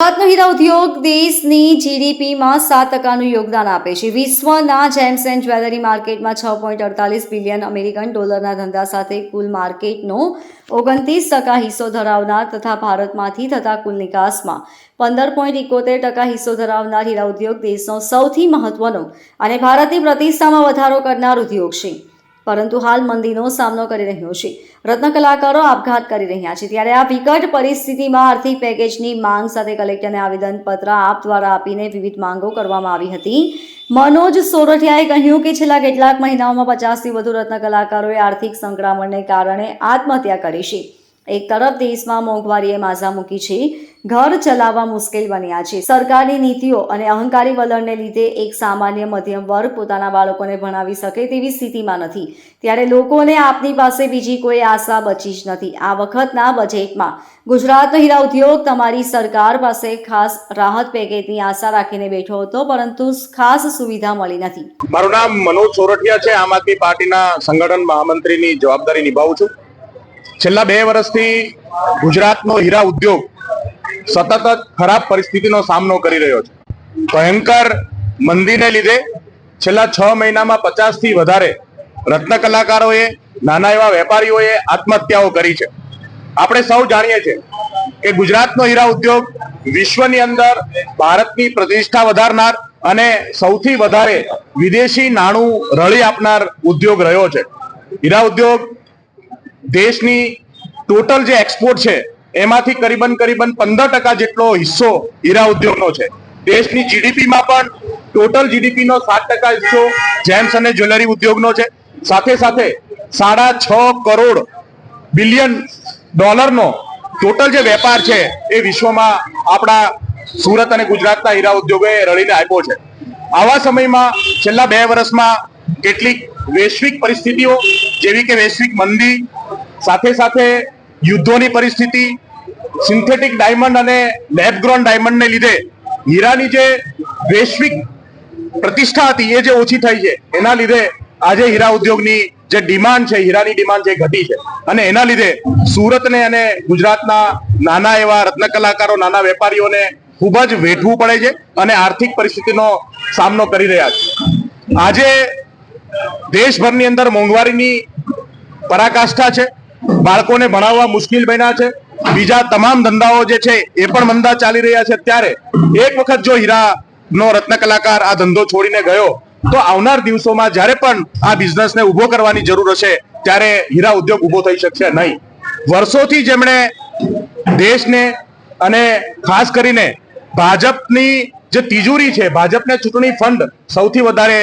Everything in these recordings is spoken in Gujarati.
ભારતનો હીરા ઉદ્યોગ દેશની જીડીપીમાં સાત ટકાનું યોગદાન આપે છે. વિશ્વના જેમ્સ એન્ડ જ્વેલરી માર્કેટમાં છ પોઈન્ટ અડતાલીસ બિલિયન અમેરિકન ડોલરના ધંધા સાથે કુલ માર્કેટનો ઓગણત્રીસ ટકા હિસ્સો ધરાવનાર તથા ભારતમાંથી થતા કુલ નિકાસમાં પંદર પોઈન્ટ ઇકોતેર ટકા હિસ્સો ધરાવનાર હીરા ઉદ્યોગ દેશનો સૌથી મહત્વનો અને ભારતની પ્રતિષ્ઠામાં વધારો કરનાર ઉદ્યોગ છે. પરંતુ હાલ મંદીનો સામનો કરી રહ્યો છે. રત્ન કલાકારો આપઘાત કરી રહ્યા છે. ત્યારે આ વિકટ પરિસ્થિતિમાં આર્થિક પેકેજની માંગ સાથે કલેક્ટરને આવેદનપત્ર આપ દ્વારા આપીને વિવિધ માંગો કરવામાં આવી હતી. મનોજ સોરઠિયાએ કહ્યું કે છેલ્લા કેટલાક મહિનાઓમાં પચાસથી વધુ રત્ન કલાકારોએ આર્થિક સંકળામણને કારણે આત્મહત્યા કરી છે. એક તરફ દેશમાં મોંઘવારીએ માઝા મૂકી છે. ઘર ચલાવવા મુશ્કેલ બન્યા છે. સરકારની નીતિઓ અને અહંકારી વલણને લીધે એક સામાન્ય મધ્યમ વર્ગ પોતાના બાળકોને ભણાવી શકે તેવી સ્થિતિમાં નથી. ત્યારે લોકોને આપની પાસે બીજી કોઈ આશા બચી જ નથી. આ વખતના બજેટમાં ગુજરાતનો હીરા ઉદ્યોગ તમારી સરકાર પાસે ખાસ રાહત પેકેજની આશા રાખીને બેઠો હતો, પરંતુ ખાસ સુવિધા મળી નથી. મારું નામ મનોજ સોરઠિયા છે. આમ આદમી પાર્ટીના સંગઠન મહામંત્રીની જવાબદારી નિભાવું છું. છેલ્લા બે વર્ષથી ગુજરાતનો હીરા ઉદ્યોગ સતત ખરાબ પરિસ્થિતિનો સામનો કરી રહ્યો છે. ભયંકર મંદીને લીધે છેલ્લા છ મહિનામાં પચાસથી વધારે રત્ન કલાકારોએ, નાના એવા વેપારીઓએ આત્મહત્યાઓ કરી છે. આપણે સૌ જાણીએ છીએ કે ગુજરાતનો હીરા ઉદ્યોગ વિશ્વની અંદર ભારતની પ્રતિષ્ઠા વધારનાર અને સૌથી વધારે વિદેશી નાણું રળી આપનાર ઉદ્યોગ રહ્યો છે. હીરા ઉદ્યોગ દેશની ટોટલ જે એક્સપોર્ટ છે, એમાંથી કરીબન કરીબન પંદર ટકા જેટલો હિસ્સો હીરા ઉદ્યોગનો છે. દેશની જીડીપીમાં પણ ટોટલ જીડીપીનો સાત ટકા હિસ્સો જેમ્સ અને જ્વેલરી ઉદ્યોગનો છે. સાથે સાથે સાડા છ કરોડ બિલિયન ડોલરનો ટોટલ જે વેપાર છે, એ વિશ્વમાં આપણા સુરત અને ગુજરાતના હીરા ઉદ્યોગોએ રળીને આપ્યો છે. આવા સમયમાં છેલ્લા બે વર્ષમાં કેટલીક વૈશ્વિક પરિસ્થિતિઓ, જેવી કે વૈશ્વિક મંદી સાથે સાથે યુદ્ધોની પરિસ્થિતિ સિન્થેટિક ડાયમંડ અને લેબ ગ્રોન ડાયમંડને લીધે હીરાની જે વૈશ્વિક પ્રતિષ્ઠા હતી, એ જે ઓછી થઈ છે, એના લીધે આજે હીરા ઉદ્યોગની જે ડિમાન્ડ છે, હીરાની ડિમાન્ડ છે ઘટી છે, અને એના લીધે સુરતને અને ગુજરાતના નાના એવા રત્ન કલાકારો, નાના વેપારીઓને ખૂબ જ વેઠવું પડે છે અને આર્થિક પરિસ્થિતિનો સામનો કરી રહ્યા છે. આજે દેશભરની અંદર મોંઘવારીની પરાકાષ્ઠા છે બાળકોને ભણાવવા મુશ્કેલ બન્યા છે. બીજા તમામ ધંધાઓ જે છે એ પણ મંદા ચાલી રહ્યા છે. ત્યારે એક વખત જો હીરા નો રત્ન કલાકાર આ ધંધો છોડીને ગયો, તો આવનાર દિવસોમાં જ્યારે પણ આ બિઝનેસને ઊભો કરવાની જરૂર હશે, ત્યારે હીરા ઉદ્યોગ ઊભો થઈ શકશે નહીં. વર્ષોથી જેમણે દેશને અને ખાસ કરીને ભાજપની જે તિજોરી છે, ભાજપને ચૂંટણી ફંડ સૌથી વધારે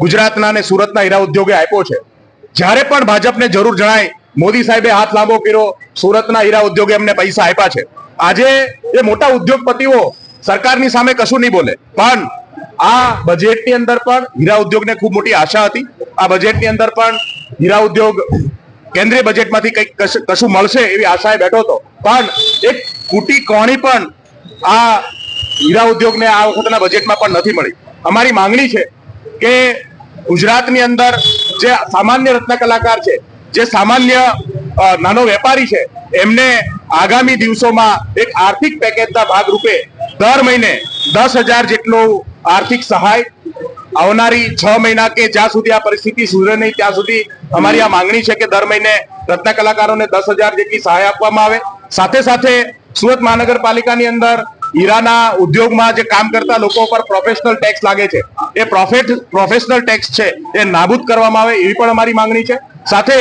ગુજરાતના અને સુરતના હીરા ઉદ્યોગે આપ્યો છે. જ્યારે પણ ભાજપને જરૂર જણાય મોદી સાહેબે હાથ લાંબો કર્યો, સુરતના હીરા ઉદ્યોગે એમને પૈસા આપ્યા છે. આજે એ મોટા ઉદ્યોગપતિઓ સરકારની સામે કશું નહીં બોલે. પણ આ બજેટની અંદર પણ હીરા ઉદ્યોગને ખૂબ મોટી આશા હતી. આ બજેટની અંદર પણ હીરા ઉદ્યોગ કેન્દ્રીય બજેટમાંથી કંઈક કશું મળશે એવી આશાએ બેઠો હતો. પણ એક કુટી કોણી પણ આ હીરા ઉદ્યોગને આ વખતના બજેટમાં પણ નથી મળી. અમારી માંગણી છે કે ગુજરાતની અંદર જે સામાન્ય રત્ન કલાકાર છે જે સામાન્ય નાનો વેપારી છે, એમને આગામી દિવસોમાં એક આર્થિક પેકેજના ભાગરૂપે દર મહિને દસ હજાર જેટલું આર્થિક સહાય આવનારી છ મહિના કે જ્યાં સુધી આ પરિસ્થિતિ સુધરે નહીં, ત્યાં સુધી અમારી આ માંગણી છે કે દર મહિને રત્ન કલાકારોને દસ હજાર જેટલી સહાય આપવામાં આવે. સાથે સાથે સુરત મહાનગરપાલિકાની અંદર હીરાના ઉદ્યોગમાં જે કામ કરતા લોકો પર પ્રોફેશનલ ટેક્સ લાગે છે. એ પ્રોફેટ પ્રોફેશનલ ટેક્સ છે, એ નાબૂદ કરવામાં આવે એવી પણ અમારી માંગણી છે. સાથે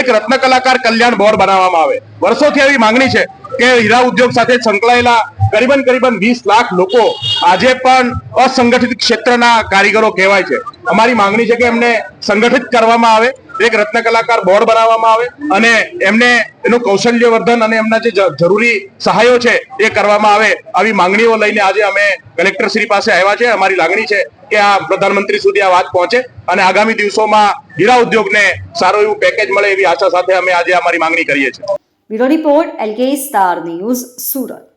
એક રત્ન કલાકાર કલ્યાણ બોર્ડ બનાવવામાં આવે. વર્ષોથી એવી માંગણી છે કે હીરા ઉદ્યોગ સાથે સંકળાયેલા કરીબન કરીબન વીસ લાખ લોકો આજે પણ અસંગઠિત ક્ષેત્રના કારીગરો કહેવાય છે. અમારી માંગણી છે કે એમને સંગઠિત કરવામાં આવે. એક રત્ન કલાકાર બોર્ડ બનાવવામાં આવે અને એમને એનું કૌશલ્યવર્ધન અને એમના જે જરૂરી સહાયો છે એ કરવામાં આવે આવી માંગણીઓ લઈને આજે અમે કલેક્ટર શ્રી પાસે આવ્યા છે. અમારી લાગણી છે કે આ પ્રધાનમંત્રી સુધી આ વાત પહોંચે અને આગામી દિવસોમાં હીરા ઉદ્યોગને સારું એવું પેકેજ મળે એવી આશા સાથે અમે આજે અમારી માંગણી કરીએ છીએ. Report LK star news Surat.